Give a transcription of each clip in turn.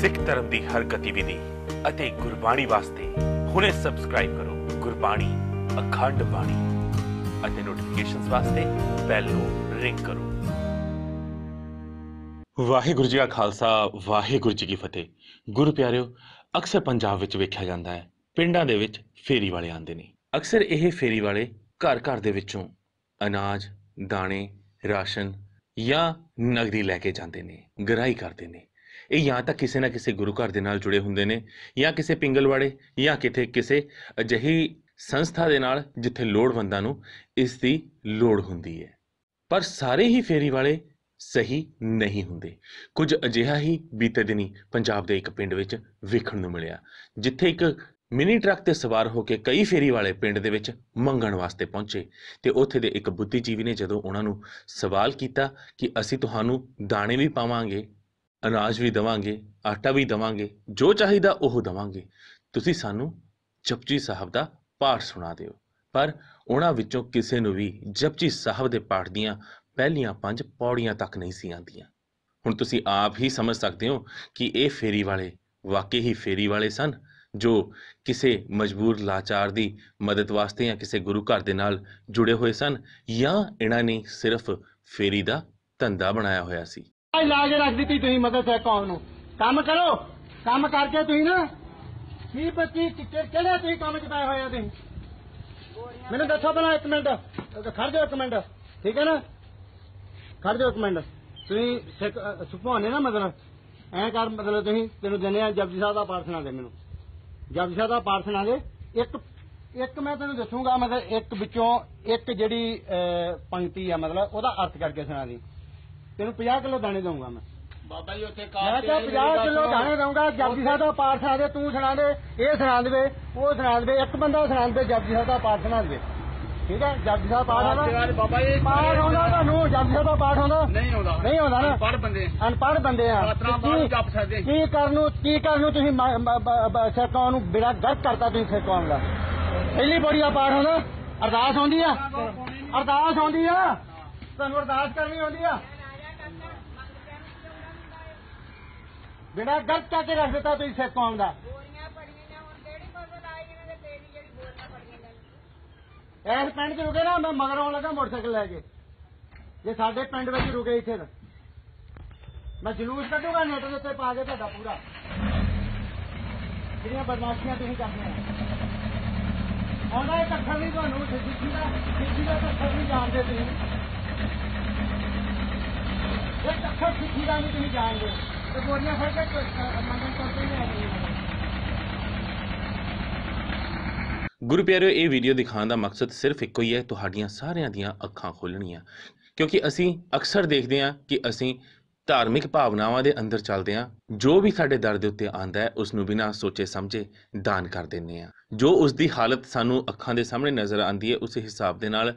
ਸਿੱਖ ਧਰਮ ਦੀ ਹਰ ਗਤੀਵਿਧੀ ਅਤੇ ਗੁਰਬਾਣੀ ਵਾਸਤੇ ਹੁਣੇ ਸਬਸਕ੍ਰਾਈਬ ਕਰੋ ਗੁਰਬਾਣੀ ਅਖੰਡ ਬਾਣੀ ਅਤੇ ਨੋਟੀਫਿਕੇਸ਼ਨਸ ਵਾਸਤੇ ਬੈਲ ਨੂੰ ਰਿੰਗ ਕਰੋ। ਵਾਹਿਗੁਰੂ ਜੀ ਕਾ ਖਾਲਸਾ, ਵਾਹਿਗੁਰੂ ਜੀ ਕੀ ਫਤਿਹ। ਗੁਰੂ ਪਿਆਰਿਓ, ਅਕਸਰ ਪੰਜਾਬ ਵਿੱਚ ਵੇਖਿਆ ਜਾਂਦਾ ਹੈ, ਪਿੰਡਾਂ ਦੇ ਵਿੱਚ ਫੇਰੀ ਵਾਲੇ ਆਉਂਦੇ ਨੇ। ਅਕਸਰ ਇਹ ਫੇਰੀ ਵਾਲੇ ਘਰ ਘਰ ਦੇ ਵਿੱਚੋਂ ਅਨਾਜ, ਦਾਣੇ, ਰਾਸ਼ਨ ਜਾਂ ਨਗਦੀ ਲੈ ਕੇ ਜਾਂਦੇ ਨੇ, ਗਰਾਈ ਕਰਦੇ ਨੇ। ਇਹ ਜਾਂ ਤਾਂ ਕਿਸੇ ਨਾ ਕਿਸੇ ਗੁਰੂ ਘਰ ਦੇ ਨਾਲ ਜੁੜੇ ਹੁੰਦੇ ਨੇ, ਜਾਂ ਕਿਸੇ ਪਿੰਗਲਵਾੜੇ, ਜਾਂ ਕਿਤੇ ਕਿਸੇ ਅਜਿਹੀ ਸੰਸਥਾ ਦੇ ਨਾਲ ਜਿੱਥੇ ਲੋੜਵੰਦਾਂ ਨੂੰ ਇਸ ਦੀ ਲੋੜ ਹੁੰਦੀ ਹੈ। ਪਰ ਸਾਰੇ ਹੀ ਫੇਰੀ ਵਾਲੇ ਸਹੀ ਨਹੀਂ ਹੁੰਦੇ। ਕੁਝ ਅਜਿਹਾ ਹੀ ਬੀਤੇ ਦਿਨੀ ਪੰਜਾਬ ਦੇ ਇੱਕ ਪਿੰਡ ਵਿੱਚ ਵੇਖਣ ਨੂੰ ਮਿਲਿਆ, ਜਿੱਥੇ ਇੱਕ ਮਿਨੀ ਟਰੱਕ ਤੇ ਸਵਾਰ ਹੋ ਕੇ ਕਈ ਫੇਰੀ ਵਾਲੇ ਪਿੰਡ ਦੇ ਵਿੱਚ ਮੰਗਣ ਵਾਸਤੇ ਪਹੁੰਚੇ ਤੇ ਉੱਥੇ ਦੇ ਇੱਕ ਬੁੱਧੀਜੀਵੀ ਨੇ ਜਦੋਂ ਉਹਨਾਂ ਨੂੰ ਸਵਾਲ ਕੀਤਾ ਕਿ ਅਸੀਂ ਤੁਹਾਨੂੰ ਦਾਣੇ ਵੀ ਪਾਵਾਂਗੇ ਅਨਾਜ ਵੀ ਦਵਾਂਗੇ, ਆਟਾ ਵੀ ਦਵਾਂਗੇ, ਜੋ ਚਾਹੀਦਾ ਉਹ ਦਵਾਂਗੇ। ਤੁਸੀਂ ਸਾਨੂੰ ਜਪਜੀ ਸਾਹਿਬ ਦਾ ਪਾਠ ਸੁਣਾ ਦਿਓ। ਪਰ ਉਹਨਾਂ ਵਿੱਚੋਂ ਕਿਸੇ ਨੂੰ ਵੀ ਜਪਜੀ ਸਾਹਿਬ ਦੇ ਪਾਠ ਦੀਆਂ ਪਹਿਲੀਆਂ ਪੰਜ ਪੌੜੀਆਂ ਤੱਕ ਨਹੀਂ ਸੀ ਆਉਂਦੀਆਂ। ਹੁਣ ਤੁਸੀਂ ਆਪ ਹੀ ਸਮਝ ਸਕਦੇ ਹੋ ਕਿ ਇਹ ਫੇਰੀ ਵਾਲੇ ਵਾਕਈ ਹੀ ਫੇਰੀ ਵਾਲੇ ਸਨ, ਜੋ ਕਿਸੇ ਮਜਬੂਰ ਲਾਚਾਰ ਦੀ ਮਦਦ ਵਾਸਤੇ ਜਾਂ ਕਿਸੇ ਗੁਰੂ ਘਰ ਦੇ ਨਾਲ ਜੁੜੇ ਹੋਏ ਸਨ ਜਾਂ ਇਹਨਾਂ ਨੇ ਸਿਰਫ ਫੇਰੀ ਦਾ ਧੰਦਾ ਬਣਾਇਆ ਹੋਇਆ ਸੀ। ਲਾ ਕੇ ਰੱਖ ਦਿੱਤੀ ਤੁਸੀਂ ਮਦਦ ਹੈ ਕੌਮ ਨੂੰ। ਕੰਮ ਕਰੋ ਕੰਮ ਕਰਕੇ ਤੁਸੀਂ ਨਾ ਕੀ ਬੱਚੀ ਕਿਹੜੇ ਤੁਸੀਂ ਕੰਮ ਚ ਪਏ ਹੋਏ ਆ ਤੁਸੀਂ? ਮੈਨੂੰ ਦੱਸੋ ਪਹਿਲਾਂ ਇੱਕ ਮਿੰਟ ਖੜ ਜਾਓ ਇੱਕ ਮਿੰਟ। ਠੀਕ ਹੈ ਨਾ? ਖੜ ਜਾਓ ਇੱਕ ਮਿੰਟ। ਤੁਸੀਂ ਸਿੱਖ ਅ, ਨਾ ਮਤਲਬ। ਐਂ ਕਰ ਮਤਲਬ ਤੁਸੀਂ ਤੈਨੂੰ ਦਿੰਦੇ ਆ ਜਪਜੀ ਸਾਹਿਬ ਦਾ ਪਾਠ ਸੁਣਾ ਦੇ ਮੈਨੂੰ। ਜਪਜੀ ਸਾਹਿਬ ਦਾ ਪਾਠ ਸੁਣਾ ਦੇ। ਇੱਕ ਇੱਕ ਮੈਂ ਤੈਨੂੰ ਦੱਸੂਗਾ ਮਤਲਬ ਇੱਕ ਵਿੱਚੋਂ ਇੱਕ ਜਿਹੜੀ ਪੰਕਤੀ ਆ ਮਤਲਬ ਉਹਦਾ ਅਰਥ ਕਰਕੇ ਸੁਣਾ ਦੀ। ਤੈਨੂੰ 50 ਕਿਲੋ ਦਾਣੇ ਦਊਂਗਾ ਮੈਂ। ਬਾਬਾ ਜੀ ਉੱਥੇ ਮੈਂ ਕਿਹਾ 50 ਕਿਲੋ ਦਾਣੇ ਦਊਂਗਾ ਜਪਜੀ ਸਾਹਿਬ ਦਾ ਪਾਠ ਸੁਣਾ ਦੇ ਤੂੰ ਸੁਣਾ ਦੇ ਇਹ ਸੁਣਾ ਦੇਵੇ ਉਹ ਸੁਣਾ ਦੇਵੇ ਇੱਕ ਬੰਦਾ ਸੁਣਾ ਦੇਵੇ ਜਪਜੀ ਸਾਹਿਬ ਦਾ ਪਾਠ ਸੁਣਾ ਦੇਵੇ। ਠੀਕ ਹੈ? ਜਪਜੀ ਸਾਹਿਬ ਪਾਠ ਆਉਂਦਾ। ਬਾਬਾ ਜੀ ਪਾਠ ਆਉਂਦਾ ਤੁਹਾਨੂੰ ਜਪਜੀ ਸਾਹਿਬ ਦਾ ਪਾਠ ਆਉਂਦਾ? ਨਹੀਂ ਆਉਂਦਾ। ਨਹੀਂ ਆਉਂਦਾ ਨਾ? ਪੜ ਬੰਦੇ। ਅਨਪੜ੍ਹ ਬੰਦੇ ਆ। ਨਹੀਂ ਜਪ ਸਕਦੇ। ਕੀ ਕਰਨ ਨੂੰ ਕੀ ਕਰਨ ਨੂੰ ਤੁਸੀਂ ਮ- ਬ- ਨੂੰ ਬਿੜਾ ਗਲਤ ਕਰਤਾ ਤੁਸੀਂ ਸਿੱਖ ਕੌਮ ਦਾ? ਪਹਿਲੀ ਪੌੜੀ ਦਾ ਪਾਠ ਹੁੰਦਾ ਅਰਦਾਸ ਆਉਂਦੀ ਆ? ਅਰਦਾਸ ਆਉਂਦੀ ਆ? ਤੁਹਾਨੂੰ ਅਰਦਾਸ ਕਰਨੀ ਆਉਂਦੀ ਆ? ਬਿੜਾ ਗਲਤ ਕਰਕੇ ਰੱਖ ਦਿੱਤਾ ਤੁਸੀਂ ਸਿੱਖ ਕੌਮ ਦਾ। ਗੋਲੀਆਂ ਪੜੀਆਂ ਨੇ ਹੁਣ ਕਿਹੜੀ ਫਸਲ ਆਈ ਇਹਨਾਂ ਦੇ ਤੇਰੀ ਜਿਹੜੀ ਗੋਲੀਆਂ ਪੜੀਆਂ ਨੇ? ਇਸ ਪਿੰਡ 'ਚ ਰੁਕੇ ਨਾ ਮੈਂ ਮਗਰ ਆਉਣ ਲੱਗਾ ਮੋਟਰਸਾਈਕਲ ਲੈ ਕੇ। ਜੇ ਸਾਡੇ ਪਿੰਡ ਵਿੱਚ ਰੁਕੇ ਇੱਥੇ ਤਾਂ। ਮੈਂ ਜਲੂਸ ਕੱਢੂਗਾ ਨੈਟ ਦੇ ਉੱਤੇ ਪਾ ਕੇ ਤੁਹਾਡਾ ਪੂਰਾ। ਜਿਹੜੀਆਂ ਬਦਮਾਸ਼ੀਆਂ ਤੁਸੀਂ ਕਰਦੇ ਆ ਆਉਂਦਾ ਇੱਕ ਅੱਖਰ ਨਹੀਂ ਤੁਹਾਨੂੰ ਸਿੱਖੀ ਦਾ ਸਿੱਖੀ ਦਾ ਤਾਂ ਅੱਖਰ ਨਹੀਂ ਜਾਣਦੇ ਤੁਸੀਂ। ਇੱਕ ਅੱਖਰ ਸਿੱਖੀ ਦਾ ਨਹੀਂ ਤੁਸੀਂ ਜਾਣਦੇ ਗੋਲੀਆਂ ਫੜ ਕੇ ਮੰਗਣ ਕਰਦੇ ਨਹੀਂ ਗੁਰੂ ਪਿਆਰਿਓ, ਇਹ ਵੀਡੀਓ ਦਿਖਾਉਣ ਦਾ ਮਕਸਦ ਸਿਰਫ ਇੱਕੋ ਹੀ ਹੈ, ਤੁਹਾਡੀਆਂ ਸਾਰਿਆਂ ਦੀਆਂ ਅੱਖਾਂ ਖੋਲਣੀਆਂ ਕਿਉਂਕਿ ਅਸੀਂ ਅਕਸਰ ਦੇਖਦੇ ਹਾਂ ਕਿ ਅਸੀਂ ਧਾਰਮਿਕ ਭਾਵਨਾਵਾਂ ਦੇ ਅੰਦਰ ਚੱਲਦੇ ਹਾਂ, ਜੋ ਵੀ ਸਾਡੇ ਦਰ ਦੇ ਉੱਤੇ ਆਂਦਾ ਹੈ ਉਸ ਨੂੰ ਬਿਨਾਂ ਸੋਚੇ ਸਮਝੇ ਦਾਨ ਕਰ ਦਿੰਦੇ ਹਾਂ। ਜੋ ਉਸ ਦੀ ਹਾਲਤ ਸਾਨੂੰ ਅੱਖਾਂ ਦੇ ਸਾਹਮਣੇ ਨਜ਼ਰ ਆਂਦੀ ਹੈ, ਉਸ ਹਿਸਾਬ ਦੇ ਨਾਲ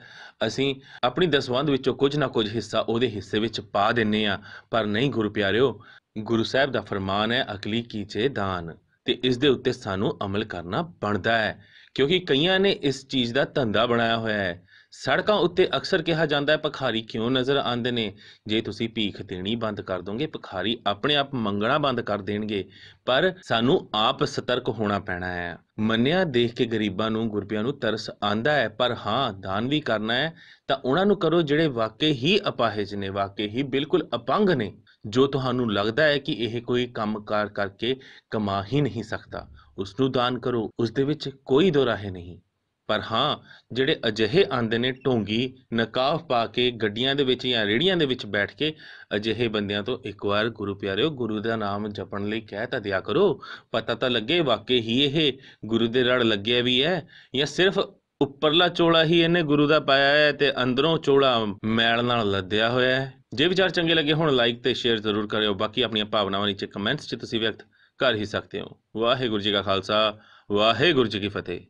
ਅਸੀਂ ਆਪਣੀ ਦਸਵੰਧ ਵਿੱਚੋਂ ਕੁਝ ਨਾ ਕੁਝ ਹਿੱਸਾ ਉਹਦੇ ਹਿੱਸੇ ਵਿੱਚ ਪਾ ਦਿੰਨੇ ਆ ਪਰ ਨਹੀਂ ਗੁਰੂ ਪਿਆਰਿਓ ਗੁਰੂ ਸਾਹਿਬ ਦਾ ਫਰਮਾਨ ਹੈ, ਅਕਲੀ ਕੀਚੇ ਦਾਨ। ਤੇ ਇਸ ਦੇ ਉੱਤੇ ਸਾਨੂੰ ਅਮਲ ਕਰਨਾ ਬਣਦਾ ਹੈ, ਕਿਉਂਕਿ ਕਈਆਂ ਨੇ ਇਸ ਚੀਜ਼ ਦਾ ਧੰਦਾ ਬਣਾਇਆ ਹੋਇਆ ਹੈ। ਸੜਕਾਂ ਉੱਤੇ ਅਕਸਰ ਕਿਹਾ ਜਾਂਦਾ ਹੈ, ਭਖਾਰੀ ਕਿਉਂ ਨਜ਼ਰ ਆਉਂਦੇ ਨੇ? ਜੇ ਤੁਸੀਂ ਭੀਖ ਦੇਣੀ ਬੰਦ ਕਰ ਦੋਗੇ, ਭਖਾਰੀ ਆਪਣੇ ਆਪ ਮੰਗਣਾ ਬੰਦ ਕਰ ਦੇਣਗੇ, ਪਰ ਸਾਨੂੰ ਆਪ ਸਤਰਕ ਹੋਣਾ ਪੈਣਾ ਹੈ। ਮੰਨਿਆ ਦੇਖ ਕੇ ਗਰੀਬਾਂ ਨੂੰ, ਗੁਰਬਿਆਂ ਨੂੰ ਤਰਸ ਆਂਦਾ ਹੈ, ਪਰ ਹਾਂ, ਦਾਨ ਵੀ ਕਰਨਾ ਹੈ। ਤਾਂ ਉਹਨਾਂ ਨੂੰ ਕਰੋ ਜਿਹੜੇ ਵਾਕਈ ਹੀ ਅਪਾਹਜ ਨੇ, ਵਾਕਈ ਹੀ ਬਿਲਕੁਲ ਅਪੰਗ ਨੇ। ਜੋ ਤੁਹਾਨੂੰ ਲੱਗਦਾ ਹੈ ਕਿ ਇਹ ਕੋਈ ਕੰਮਕਾਰ ਕਰਕੇ ਕਮਾ ਹੀ ਨਹੀਂ ਸਕਦਾ ਉਸ ਨੂੰ ਦਾਨ ਕਰੋ, ਉਸ ਦੇ ਵਿੱਚ ਕੋਈ ਦੋਰਾਹੇ ਨਹੀਂ। ਪਰ ਹਾਂ, ਜਿਹੜੇ ਅਜਿਹੇ ਆਂਦੇ ਨੇ ਢੋਂਗੀ ਨਕਾਬ ਪਾ ਕੇ ਗੱਡੀਆਂ ਦੇ ਵਿੱਚ ਜਾਂ ਰੇੜੀਆਂ ਦੇ ਵਿੱਚ ਬੈਠ ਕੇ ਅਜਿਹੇ ਬੰਦਿਆਂ ਤੋਂ ਇੱਕ ਵਾਰ ਗੁਰੂ ਪਿਆਰਿਓ, ਗੁਰੂ ਦਾ ਨਾਮ ਜਪਣ ਲਈ ਕਹਿ ਤਾਂ ਦਿਆ ਕਰੋ, ਪਤਾ ਤਾਂ ਲੱਗੇ ਵਾਕਈ ਹੀ ਇਹ ਗੁਰੂ ਦੇ ਰੜ ਲੱਗਿਆ ਵੀ ਹੈ ਜਾਂ ਸਿਰਫ ਉੱਪਰਲਾ ਚੋਲਾ ਹੀ ਇਹਨੇ ਗੁਰੂ ਦਾ ਪਾਇਆ ਹੈ ਤੇ ਅੰਦਰੋਂ ਚੋਲਾ ਮੈਲ ਨਾਲ ਲੱਦਿਆ ਹੋਇਆ ਹੈ। ਜੇ ਵਿਚਾਰ ਚੰਗੇ ਲੱਗੇ ਹੁਣ ਲਾਈਕ ਤੇ ਸ਼ੇਅਰ ਜ਼ਰੂਰ ਕਰਿਓ। ਬਾਕੀ ਆਪਣੀਆਂ ਭਾਵਨਾਵਾਂ ਨੀਚੇ ਕਮੈਂਟਸ 'ਚ ਤੁਸੀਂ ਵਿਅਕਤ ਕਰ ਹੀ ਸਕਦੇ ਹੋ। ਵਾਹਿਗੁਰੂ ਜੀ ਕਾ ਖਾਲਸਾ, ਵਾਹਿਗੁਰੂ ਜੀ ਕੀ ਫਤਿਹ।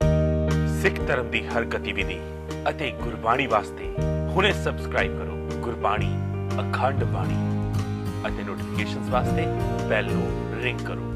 ਸਿੱਖ ਧਰਮ ਦੀ ਹਰ ਗਤੀਵਿਧੀ ਅਤੇ ਗੁਰਬਾਣੀ ਵਾਸਤੇ ਹੁਣੇ ਸਬਸਕ੍ਰਾਈਬ ਕਰੋ। ਗੁਰਬਾਣੀ, ਅਖੰਡ ਬਾਣੀ ਅਤੇ ਨੋਟੀਫਿਕੇਸ਼ਨਸ ਵਾਸਤੇ ਬੈਲ ਨੂੰ ਰਿੰਗ ਕਰੋ।